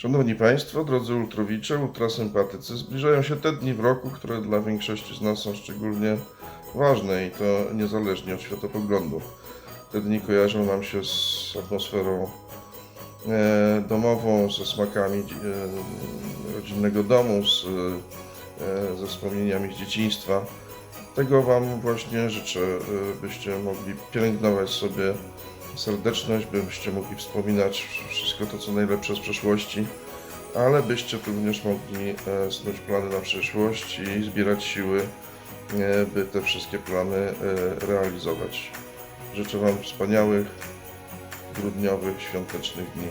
Szanowni Państwo, drodzy ultrowicze, ultrasympatycy, zbliżają się te dni w roku, które dla większości z nas są szczególnie ważne i to niezależnie od światopoglądu. Te dni kojarzą nam się z atmosferą e, domową, ze smakami e, rodzinnego domu, z, e, ze wspomnieniami z dzieciństwa. Tego Wam właśnie życzę, byście mogli pielęgnować sobie serdeczność, byście mogli wspominać wszystko to, co najlepsze z przeszłości, ale byście również mogli e, snuć plany na przyszłość i zbierać siły, e, by te wszystkie plany e, realizować. Życzę Wam wspaniałych, grudniowych, świątecznych dni.